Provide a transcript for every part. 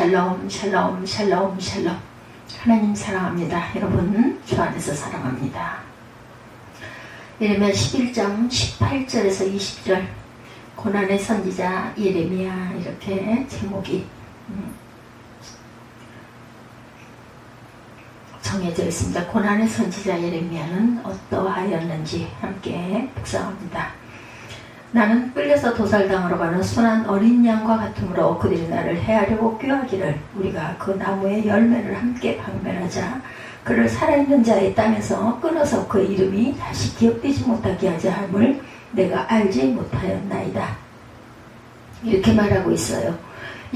샬롬 샬롬 샬롬 샬롬 하나님 사랑합니다. 여러분 주 안에서 사랑합니다. 예레미야 11장 18절에서 20절 고난의 선지자 예레미야 이렇게 제목이 음, 정해져 있습니다. 고난의 선지자 예레미야는 어떠하였는지 함께 묵상합니다. 나는 끌려서 도살당하러 가는 순한 어린 양과 같으므로 그들이 나를 해하려고 꾀하기를 우리가 그 나무의 열매를 함께 방면하자 그를 살아있는 자의 땅에서 끊어서 그 이름이 다시 기억되지 못하게 하자 함을 내가 알지 못하였나이다. 이렇게 말하고 있어요.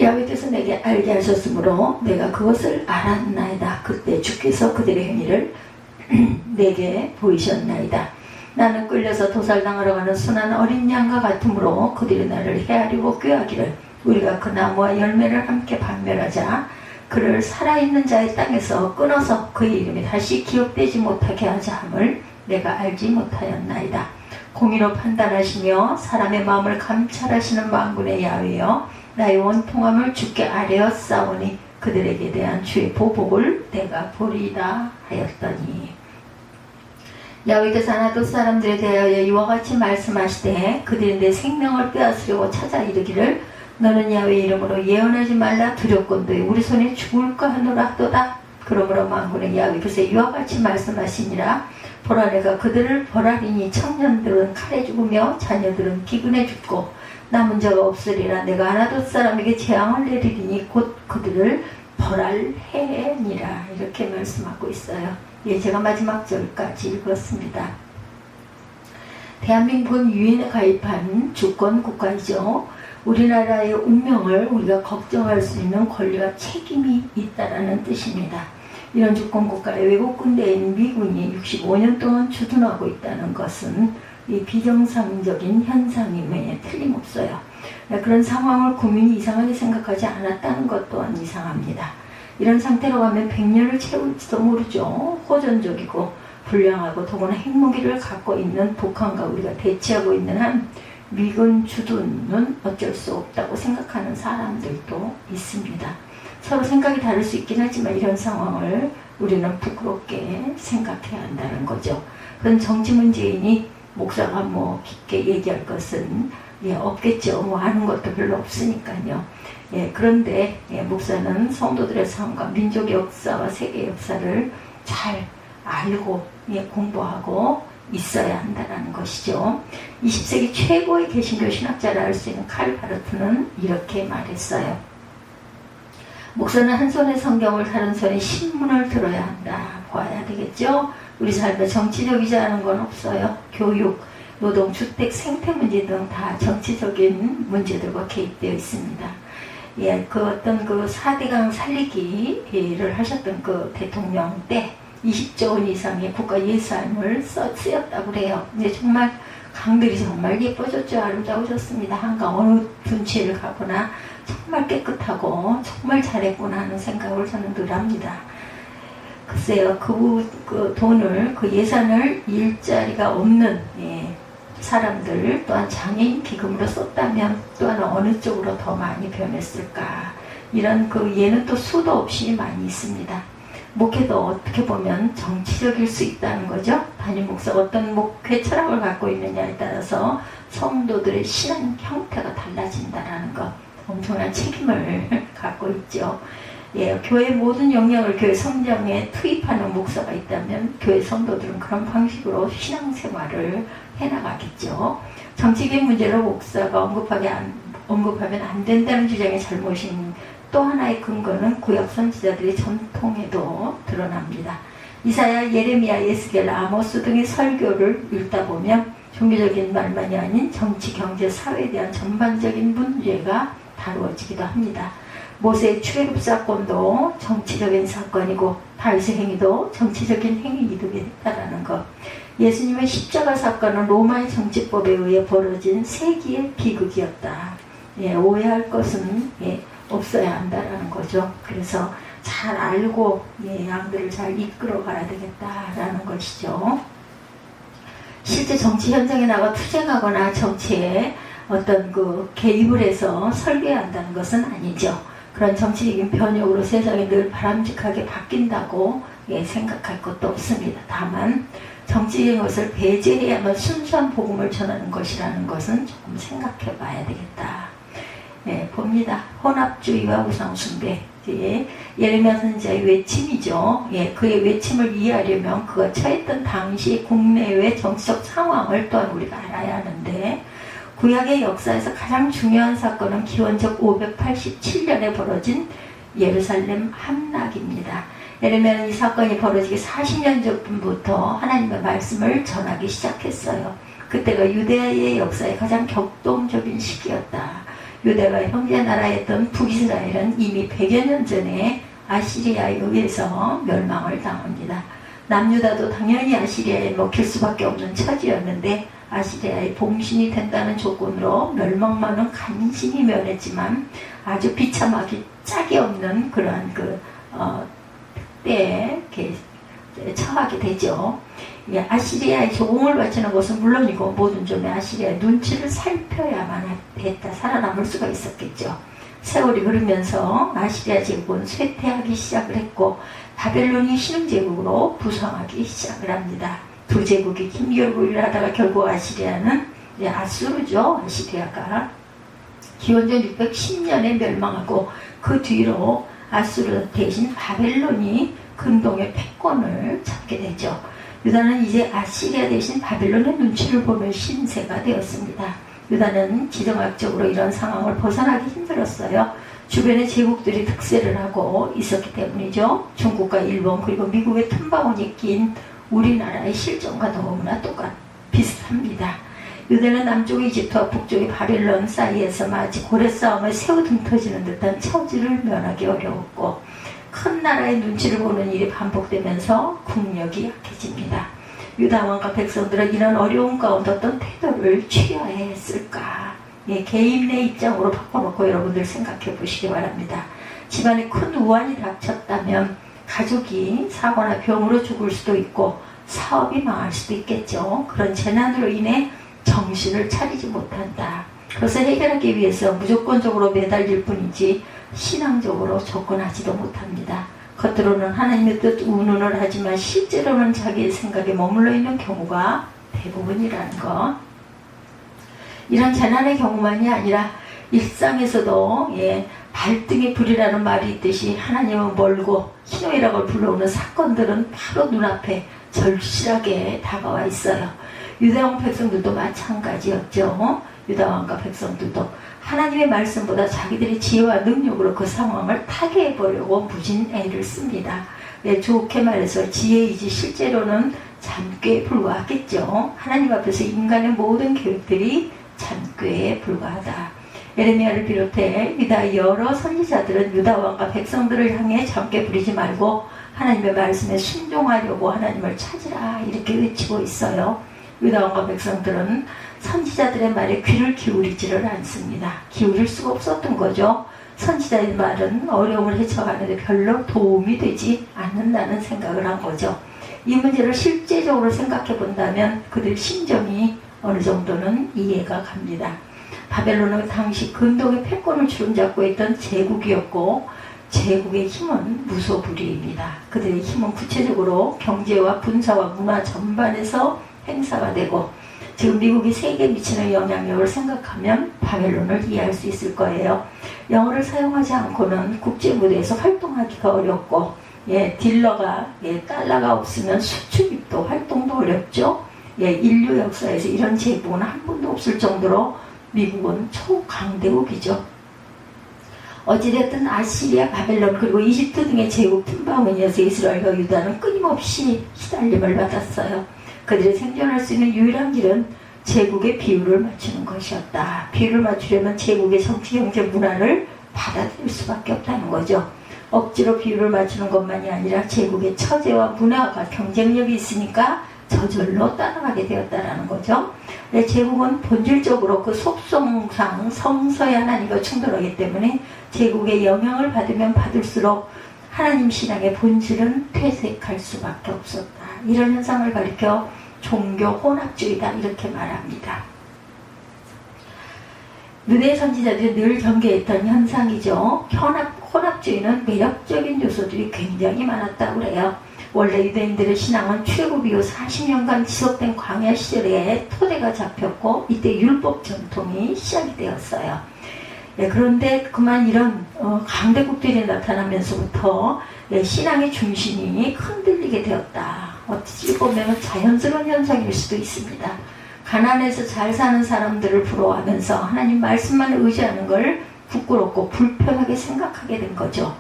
야훼께서 내게 알게 하셨으므로 내가 그것을 알았나이다. 그때 주께서 그들의 행위를 내게 보이셨나이다. 나는 끌려서 도살당하러 가는 순한 어린 양과 같으므로 그들이 나를 헤아리고 꾀하기를 우리가 그 나무와 열매를 함께 반멸하자 그를 살아있는 자의 땅에서 끊어서 그의 이름이 다시 기억되지 못하게 하자 함을 내가 알지 못하였나이다. 공의로 판단하시며 사람의 마음을 감찰하시는 망군의 야외여 나의 원통함을 주께 아뢰어 싸우니 그들에게 대한 주의 보복을 내가 보리다 하였더니 야외께서 하나도 사람들에 대하여 이와 같이 말씀하시되 그들이 내 생명을 빼앗으려고 찾아 이르기를 너는 야외 이름으로 예언하지 말라 두렵건대 우리 손에 죽을까 하노라 하도다. 그러므로 만군의 야외께서 이와 같이 말씀하시니라. 보라 내가 그들을 벌하리니 청년들은 칼에 죽으며 자녀들은 기근에 죽고 남은 자가 없으리라. 내가 하나도 사람에게 재앙을 내리리니 곧 그들을 벌할해니라. 이렇게 말씀하고 있어요. 예, 제가 마지막 절까지 읽었습니다. 대한민국은 유엔에 가입한 주권 국가이죠. 우리나라의 운명을 우리가 걱정할 수 있는 권리와 책임이 있다라는 뜻입니다. 이런 주권 국가의 외국 군대인 미군이 65년 동안 주둔하고 있다는 것은 이 비정상적인 현상임에 틀림없어요. 그런 상황을 국민이 이상하게 생각하지 않았다는 것 또한 이상합니다. 이런 상태로 가면 100년을 채울지도 모르죠. 호전적이고 불량하고 더구나 핵무기를 갖고 있는 북한과 우리가 대치하고 있는 한 미군 주둔은 어쩔 수 없다고 생각하는 사람들도 있습니다. 서로 생각이 다를 수 있긴 하지만 이런 상황을 우리는 부끄럽게 생각해야 한다는 거죠. 그런 정치 문제인이 목사가 뭐 깊게 얘기할 것은 예, 없겠죠. 뭐 하는 것도 별로 없으니까요. 예, 그런데 예, 목사는 성도들의 삶과 민족 역사와 세계 역사를 잘 알고 예, 공부하고 있어야 한다는 것이죠. 20세기 최고의 개신교 신학자라 할 수 있는 칼 바르트는 이렇게 말했어요. 목사는 한 손에 성경을 다른 손에 신문을 들어야 한다. 보아야 되겠죠? 우리 삶에 정치적이지 않은 건 없어요. 교육, 노동, 주택, 생태 문제 등 다 정치적인 문제들과 개입되어 있습니다. 예, 그 어떤 그 4대강 살리기를 하셨던 그 대통령 때 20조 원 이상의 국가 예산을 써, 쓰였다고 그래요. 이제 정말 강들이 정말 예뻐졌죠. 아름다워졌습니다. 한강 어느 둔치를 가거나 정말 깨끗하고 정말 잘했구나 하는 생각을 저는 늘 합니다. 글쎄요, 그, 그 돈을, 그 예산을 일자리가 없는, 예, 사람들 또한 장애인 기금으로 썼다면 또한 어느 쪽으로 더 많이 변했을까 이런 그 예는 또 수도 없이 많이 있습니다. 목회도 어떻게 보면 정치적일 수 있다는 거죠. 담임 목사가 어떤 목회 철학을 갖고 있느냐에 따라서 성도들의 신앙 형태가 달라진다라는 것 엄청난 책임을 갖고 있죠. 예, 교회 모든 영역을 교회 성장에 투입하는 목사가 있다면 교회 성도들은 그런 방식으로 신앙생활을 해나가겠죠. 정치적인 문제를 목사가 언급하게 안, 언급하면 안 된다는 주장의 잘못인 또 하나의 근거는 구약 선지자들의 전통에도 드러납니다. 이사야, 예레미야, 예스겔, 아모스 등의 설교를 읽다 보면 종교적인 말만이 아닌 정치, 경제, 사회에 대한 전반적인 문제가 다루어지기도 합니다. 모세의 출애굽 사건도 정치적인 사건이고 다윗의 행위도 정치적인 행위이기도 했다라는 것. 예수님의 십자가 사건은 로마의 정치법에 의해 벌어진 세기의 비극이었다. 예, 오해할 것은 예, 없어야 한다라는 거죠. 그래서 잘 알고 예, 양들을 잘 이끌어 가야 되겠다라는 것이죠. 실제 정치 현장에 나가 투쟁하거나 정치에 어떤 그 개입을 해서 설계한다는 것은 아니죠. 그런 정치적인 변혁으로 세상이 늘 바람직하게 바뀐다고 예, 생각할 것도 없습니다. 다만 정치적인 것을 배제해야만 순수한 복음을 전하는 것이라는 것은 조금 생각해 봐야 되겠다. 예, 봅니다. 혼합주의와 우상숭배. 예, 예레미야 선지자의 외침이죠. 예, 그의 외침을 이해하려면 그가 처했던 당시 국내외 정치적 상황을 또한 우리가 알아야 하는데 구약의 역사에서 가장 중요한 사건은 기원적 587년에 벌어진 예루살렘 함락입니다. 예레미야는 이 사건이 벌어지기 40년 전부터 하나님의 말씀을 전하기 시작했어요. 그때가 유대의 역사의 가장 격동적인 시기였다. 유대가 형제 나라였던 북이스라엘은 이미 100여 년 전에 아시리아에 의해서 멸망을 당합니다. 남유다도 당연히 아시리아에 먹힐 수밖에 없는 처지였는데 아시리아의 봉신이 된다는 조건으로 멸망만은 간신히 면했지만 아주 비참하기 짝이 없는 그러한 그 어, 때에 처하게 되죠. 예, 아시리아의 조공을 바치는 것은 물론이고 모든 점에 아시리아의 눈치를 살펴야만 했다. 살아남을 수가 있었겠죠. 세월이 흐르면서 아시리아 제국은 쇠퇴하기 시작을 했고 바벨론이 신흥 제국으로 부상하기 시작을 합니다. 두 제국이 힘겨루기를 하다가 결국 아시리아는 아수르죠. 아시리아가 기원전 610년에 멸망하고 그 뒤로 아수르 대신 바벨론이 근동의 패권을 잡게 되죠. 유다는 이제 아시리아 대신 바빌론의 눈치를 보는 신세가 되었습니다. 유다는 지정학적으로 이런 상황을 벗어나기 힘들었어요. 주변의 제국들이 득세를 하고 있었기 때문이죠. 중국과 일본 그리고 미국의 틈바구니 낀 우리나라의 실정과 너무나 똑같 비슷합니다. 유대는 남쪽의 이집트와 북쪽의 바빌론 사이에서 마치 고래 싸움을 새우 등 터지는 듯한 처지를 면하기 어려웠고 큰 나라의 눈치를 보는 일이 반복되면서 국력이 약해집니다. 유다 왕과 백성들은 이런 어려운 가운데 어떤 태도를 취해야 했을까? 예, 개인 내 입장으로 바꿔놓고 여러분들 생각해 보시기 바랍니다. 집안에 큰 우환이 닥쳤다면 가족이 사고나 병으로 죽을 수도 있고 사업이 망할 수도 있겠죠. 그런 재난으로 인해 정신을 차리지 못한다. 그것을 해결하기 위해서 무조건적으로 매달릴 뿐이지 신앙적으로 접근하지도 못합니다. 겉으로는 하나님의 뜻 운운을 하지만 실제로는 자기의 생각에 머물러 있는 경우가 대부분이라는 것. 이런 재난의 경우만이 아니라 일상에서도 예, 발등에 불이라는 말이 있듯이 하나님은 멀고 희노이라고 불러오는 사건들은 바로 눈앞에 절실하게 다가와 있어요. 유대왕 백성들도 마찬가지였죠. 유다왕과 백성들도 하나님의 말씀보다 자기들의 지혜와 능력으로 그 상황을 타개해 보려고 무진 애를 씁니다. 네, 좋게 말해서 지혜이지 실제로는 잠꾀에 불과하겠죠. 하나님 앞에서 인간의 모든 계획들이 잠꾀에 불과하다. 에레미야를 비롯해 유다 여러 선지자들은 유다 왕과 백성들을 향해 잠깨 부리지 말고 하나님의 말씀에 순종하려고 하나님을 찾으라 이렇게 외치고 있어요. 유다 왕과 백성들은 선지자들의 말에 귀를 기울이지를 않습니다. 기울일 수가 없었던 거죠. 선지자의 말은 어려움을 헤쳐가는데 별로 도움이 되지 않는다는 생각을 한 거죠. 이 문제를 실제적으로 생각해 본다면 그들 심정이 어느 정도는 이해가 갑니다. 바벨론은 당시 근동의 패권을 주름잡고 있던 제국이었고 제국의 힘은 무소불위입니다. 그들의 힘은 구체적으로 경제와 군사와 문화 전반에서 행사가 되고 지금 미국이 세계에 미치는 영향력을 생각하면 바벨론을 이해할 수 있을 거예요. 영어를 사용하지 않고는 국제 무대에서 활동하기가 어렵고 예, 딜러가 예, 달러가 없으면 수출입도 활동도 어렵죠. 예, 인류 역사에서 이런 제국은 한 번도 없을 정도로 미국은 초강대국이죠. 어찌됐든 아시리아, 바벨론 그리고 이집트 등의 제국 틈바구니에서 이스라엘과 유다는 끊임없이 시달림을 받았어요. 그들이 생존할 수 있는 유일한 길은 제국의 비율을 맞추는 것이었다. 비율을 맞추려면 제국의 정치, 경제, 문화를 받아들일 수밖에 없다는 거죠. 억지로 비율을 맞추는 것만이 아니라 제국의 처제와 문화가 경쟁력이 있으니까 저절로 따라가게 되었다라는 거죠. 네, 제국은 본질적으로 그 속성상 성서의 하나님과 충돌하기 때문에 제국의 영향을 받으면 받을수록 하나님 신앙의 본질은 퇴색할 수밖에 없었다. 이런 현상을 가리켜 종교 혼합주의다 이렇게 말합니다. 유대 선지자들이 늘 경계했던 현상이죠. 현합 혼합주의는 매력적인 요소들이 굉장히 많았다고 그래요. 원래 유대인들의 신앙은 출애굽 이후 40년간 지속된 광야 시절에 토대가 잡혔고 이때 율법 전통이 시작이 되었어요. 예, 그런데 그만 이런 어, 강대국들이 나타나면서부터 예, 신앙의 중심이 흔들리게 되었다. 어찌 보면 자연스러운 현상일 수도 있습니다. 가난해서 잘 사는 사람들을 부러워하면서 하나님 말씀만 의지하는 걸 부끄럽고 불편하게 생각하게 된 거죠.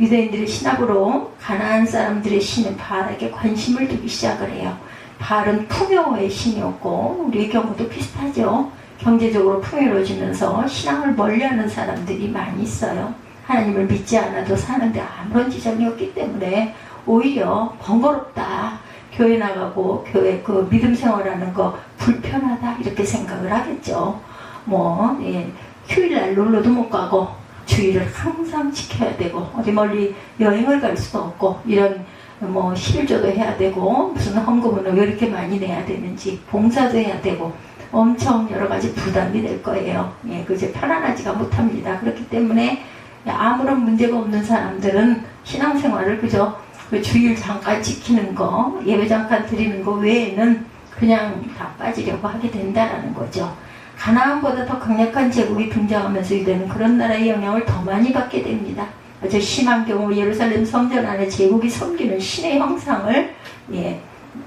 유대인들의 신학으로 가나안 사람들의 신은 바알에게 관심을 두기 시작을 해요. 바알은 풍요의 신이었고 우리의 경우도 비슷하죠. 경제적으로 풍요로워지면서 신앙을 멀리하는 사람들이 많이 있어요. 하나님을 믿지 않아도 사는데 아무런 지장이 없기 때문에 오히려 번거롭다. 교회 나가고 교회 그 믿음 생활하는 거 불편하다 이렇게 생각을 하겠죠. 뭐 예, 휴일날 놀러도 못 가고 주의를 항상 지켜야 되고 어디 멀리 여행을 갈 수도 없고 이런 뭐 실조도 해야 되고 무슨 헌금은 왜 이렇게 많이 내야 되는지 봉사도 해야 되고 엄청 여러 가지 부담이 될 거예요. 예, 그제 편안하지가 못합니다. 그렇기 때문에 아무런 문제가 없는 사람들은 신앙생활을 그저 그 주일 잠깐 지키는 거, 예배 잠깐 드리는 거 외에는 그냥 다 빠지려고 하게 된다라는 거죠. 가나안보다 더 강력한 제국이 등장하면서 이제는 그런 나라의 영향을 더 많이 받게 됩니다. 아주 심한 경우 예루살렘 성전 안에 제국이 섬기는 신의 형상을 예,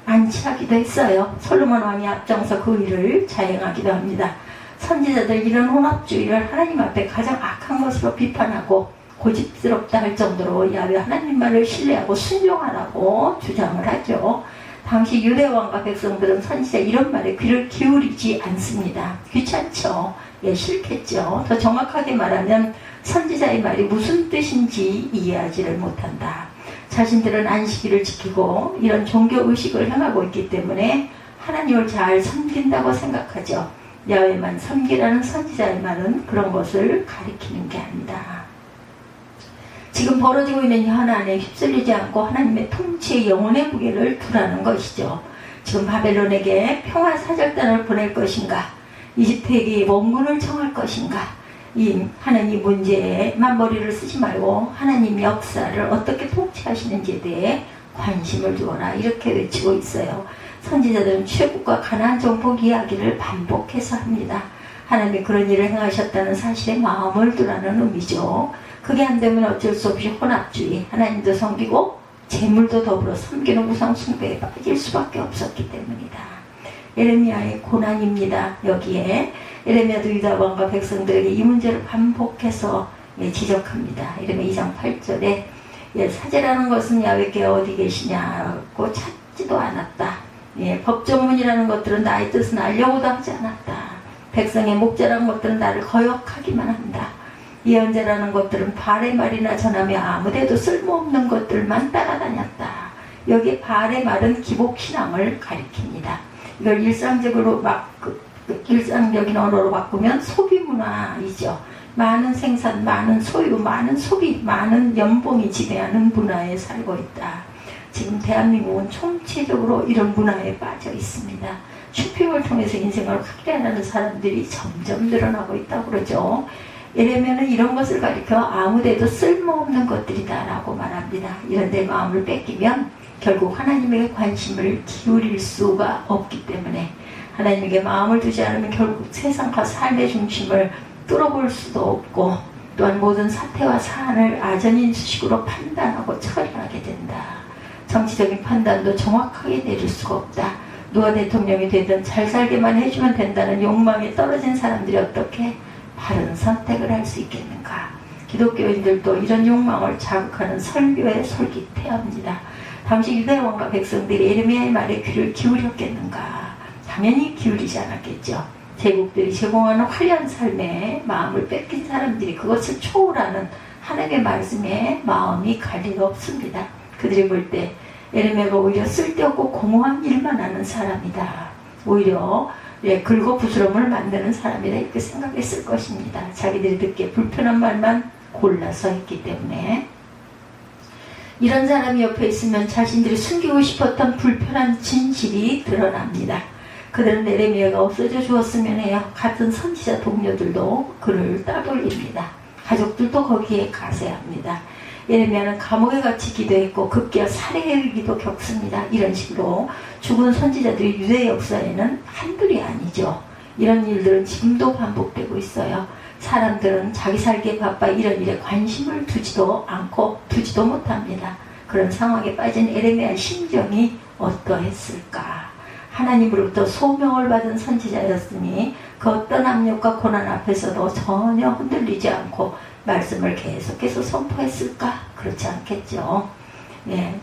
안치하기도 했어요. 솔로몬 왕이 앞장서 그 일을 자행하기도 합니다. 선지자들 이런 혼합주의를 하나님 앞에 가장 악한 것으로 비판하고 고집스럽다 할 정도로 야외 하나님만을 신뢰하고 순종하라고 주장을 하죠. 당시 유대 왕과 백성들은 선지자 이런 말에 귀를 기울이지 않습니다. 귀찮죠. 예, 싫겠죠. 더 정확하게 말하면 선지자의 말이 무슨 뜻인지 이해하지를 못한다. 자신들은 안식일을 지키고 이런 종교 의식을 행하고 있기 때문에 하나님을 잘 섬긴다고 생각하죠. 야외만 섬기라는 선지자의 말은 그런 것을 가리키는 게 아니다. 지금 벌어지고 있는 현안에 휩쓸리지 않고 하나님의 통치의 영혼의 무게를 두라는 것이죠. 지금 바벨론에게 평화 사절단을 보낼 것인가? 이집트에게 원군을 청할 것인가? 이 하나님 문제에만 머리를 쓰지 말고 하나님 역사를 어떻게 통치하시는지에 대해 관심을 두어라 이렇게 외치고 있어요. 선지자들은 최국과 가난 정복 이야기를 반복해서 합니다. 하나님이 그런 일을 행하셨다는 사실에 마음을 두라는 의미죠. 그게 안 되면 어쩔 수 없이 혼합주의, 하나님도 섬기고 재물도 더불어 섬기는 우상 숭배에 빠질 수밖에 없었기 때문이다. 에레미야의 고난입니다. 여기에 에레미야도 유다 왕과 백성들에게 이 문제를 반복해서 예, 지적합니다. 에레미야 2장 8절에 예, 사제라는 것은 야외께 어디 계시냐고 찾지도 않았다. 예, 법정문이라는 것들은 나의 뜻은 알려고도 하지 않았다. 백성의 목자라는 것들은 나를 거역하기만 한다. 예언자라는 것들은 발의 말이나 전하며 아무데도 쓸모없는 것들만 따라다녔다. 여기 발의 말은 기복신앙을 가리킵니다. 이걸 일상적으로 막 그, 그 일상적인 언어로 바꾸면 소비 문화이죠. 많은 생산, 많은 소유, 많은 소비, 많은 연봉이 지배하는 문화에 살고 있다. 지금 대한민국은 총체적으로 이런 문화에 빠져 있습니다. 쇼핑을 통해서 인생을 확대하는 사람들이 점점 늘어나고 있다고 그러죠. 이러면은 이런 것을 가리켜 아무데도 쓸모없는 것들이다라고 말합니다. 이런 데 마음을 뺏기면 결국 하나님에게 관심을 기울일 수가 없기 때문에 하나님에게 마음을 두지 않으면 결국 세상과 삶의 중심을 뚫어볼 수도 없고 또한 모든 사태와 사안을 아전인 수식으로 판단하고 처리하게 된다. 정치적인 판단도 정확하게 내릴 수가 없다. 누가 대통령이 되든 잘 살게만 해주면 된다는 욕망에 떨어진 사람들이 어떻게 바른 선택을 할 수 있겠는가? 기독교인들도 이런 욕망을 자극하는 설교에 솔깃해합니다. 당시 유대 왕과 백성들이 에르미야의 말에 귀를 기울였겠는가? 당연히 기울이지 않았겠죠. 제국들이 제공하는 화려한 삶에 마음을 뺏긴 사람들이 그것을 초월하는 하나님의 말씀에 마음이 갈 리가 없습니다. 그들이 볼때 에르미야가 오히려 쓸데없고 공허한 일만 하는 사람이다. 오히려 예, 긁어 부스럼을 만드는 사람이다 이렇게 생각했을 것입니다. 자기들이 듣기에 불편한 말만 골라서 했기 때문에 이런 사람이 옆에 있으면 자신들이 숨기고 싶었던 불편한 진실이 드러납니다. 그들은 네레미야가 없어져 주었으면 해요. 같은 선지자 동료들도 그를 따돌립니다. 가족들도 거기에 가세야 합니다. 예레미야는 감옥에 갇히 기도 했고 급기야 살해기도 겪습니다. 이런 식으로 죽은 선지자들이 유대 역사에는 한둘이 아니죠. 이런 일들은 지금도 반복되고 있어요. 사람들은 자기 살기에 바빠 이런 일에 관심을 두지도 않고 두지도 못합니다. 그런 상황에 빠진 에레미야의 심정이 어떠했을까? 하나님으로부터 소명을 받은 선지자였으니 그 어떤 압력과 고난 앞에서도 전혀 흔들리지 않고 말씀을 계속해서 선포했을까? 그렇지 않겠죠. 예.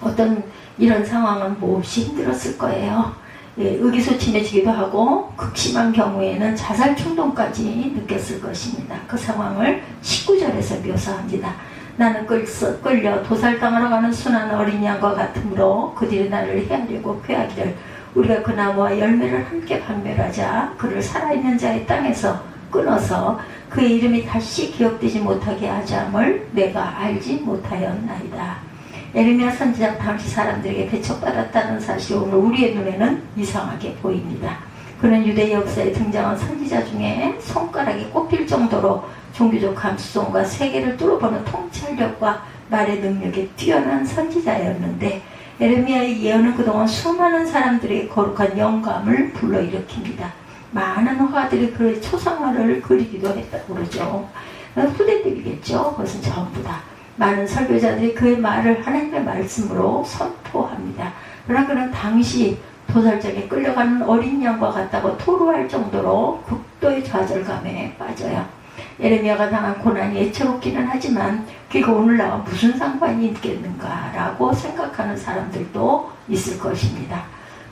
어떤 이런 상황은 몹시 힘들었을 거예요. 예, 의기소침해지기도 하고 극심한 경우에는 자살 충동까지 느꼈을 것입니다. 그 상황을 19절에서 묘사합니다. 나는 끌려 도살당하러 가는 순한 어린 양과 같으므로 그들이 나를 헤아리고 쾌하기를 우리가 그 나무와 열매를 함께 판별하자 그를 살아있는 자의 땅에서 끊어서 그의 이름이 다시 기억되지 못하게 하자함을 내가 알지 못하였나이다. 에르미야 선지자 당시 사람들에게 배척받았다는 사실이 오늘 우리의 눈에는 이상하게 보입니다. 그는 유대 역사에 등장한 선지자 중에 손가락이 꼽힐 정도로 종교적 감수성과 세계를 뚫어보는 통찰력과 말의 능력이 뛰어난 선지자였는데 에르미야의 예언은 그동안 수많은 사람들의 거룩한 영감을 불러일으킵니다. 많은 화가들이 그 초상화를 그리기도 했다고 그러죠. 후대들이겠죠. 그것은 전부 다. 많은 설교자들이 그의 말을 하나님의 말씀으로 선포합니다. 그러나 그는 당시 도살장에 끌려가는 어린 양과 같다고 토로할 정도로 극도의 좌절감에 빠져요. 예레미야가 당한 고난이 애처롭기는 하지만 그가 오늘 나와 무슨 상관이 있겠는가라고 생각하는 사람들도 있을 것입니다.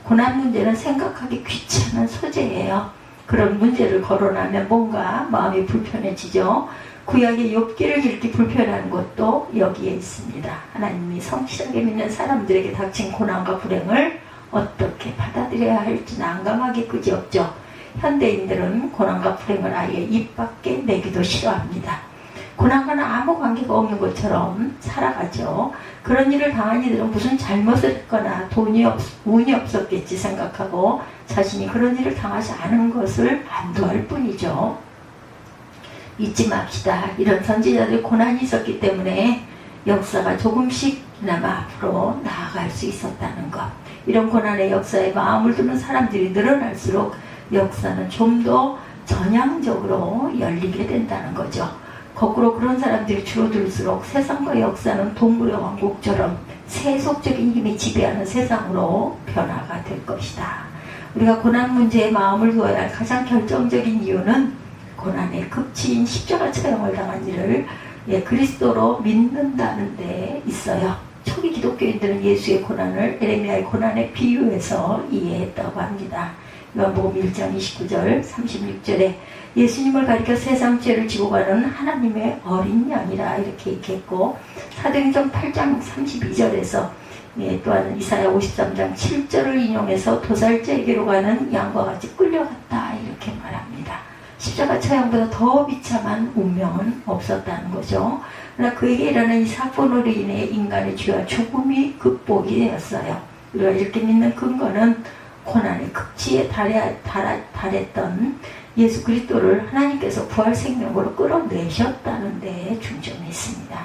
고난 문제는 생각하기 귀찮은 소재예요. 그런 문제를 거론하면 뭔가 마음이 불편해지죠. 구약의 욥기를 읽기 불편한 것도 여기에 있습니다. 하나님이 성실하게 믿는 사람들에게 닥친 고난과 불행을 어떻게 받아들여야 할지 난감하게 그지없죠. 현대인들은 고난과 불행을 아예 입 밖에 내기도 싫어합니다. 고난과는 아무 관계가 없는 것처럼 살아가죠. 그런 일을 당한 이들은 무슨 잘못을 했거나 돈이 없, 운이 없었겠지 생각하고 자신이 그런 일을 당하지 않은 것을 안도할 뿐이죠. 잊지 맙시다. 이런 선지자들 고난이 있었기 때문에 역사가 조금씩나마 앞으로 나아갈 수 있었다는 것. 이런 고난의 역사에 마음을 두는 사람들이 늘어날수록 역사는 좀 더 전향적으로 열리게 된다는 거죠. 거꾸로 그런 사람들이 줄어들수록 세상과 역사는 동물의 왕국처럼 세속적인 힘이 지배하는 세상으로 변화가 될 것이다. 우리가 고난 문제에 마음을 두어야 할 가장 결정적인 이유는 고난의 극치인 십자가 처형을 당한 이를 예, 그리스도로 믿는다는 데 있어요. 초기 기독교인들은 예수의 고난을 에레미야의 고난에 비유해서 이해했다고 합니다. 요한복음 1장 29절 36절에 예수님을 가리켜 세상 죄를 지고 가는 하나님의 어린 양이라 이렇게 얘기했고 사도행전 8장 32절에서 예, 또한 이사야 53장 7절을 인용해서 도살자에게로 가는 양과 같이 끌려갔다 이렇게. 처형보다 더 비참한 운명은 없었다는 거죠. 그러나 그에게 일어난 이 사건으로 인해 인간의 죄와 죽음이 극복이 되었어요. 우리가 이렇게 믿는 근거는 고난의 극치에 달해, 달해, 달했던 예수 그리스도를 하나님께서 부활 생명으로 끌어내셨다는 데 중점이 있습니다.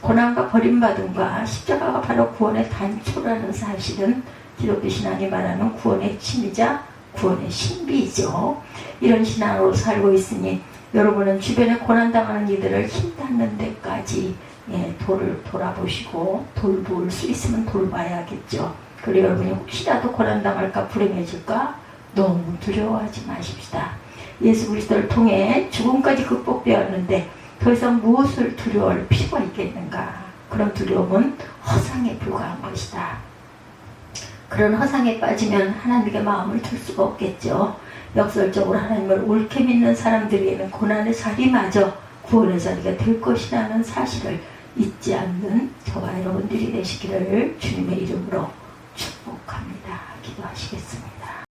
고난과 버림받음과 십자가가 바로 구원의 단초라는 사실은 기독교 신앙이 말하는 구원의 핵심이자 구원의 신비이죠. 이런 신앙으로 살고 있으니 여러분은 주변에 고난당하는 이들을 힘닿는 데까지 예, 돌을 돌아보시고 돌볼 수 있으면 돌봐야겠죠. 그리고 여러분이 혹시라도 고난당할까 불행해질까 너무 두려워하지 마십시다. 예수 그리스도를 통해 죽음까지 극복되었는데 더 이상 무엇을 두려워할 필요가 있겠는가? 그런 두려움은 허상에 불과한 것이다. 그런 허상에 빠지면 하나님께 마음을 둘 수가 없겠죠. 역설적으로 하나님을 옳게 믿는 사람들에게는 고난의 자리마저 구원의 자리가 될 것이라는 사실을 잊지 않는 저와 여러분들이 되시기를 주님의 이름으로 축복합니다. 기도하시겠습니다.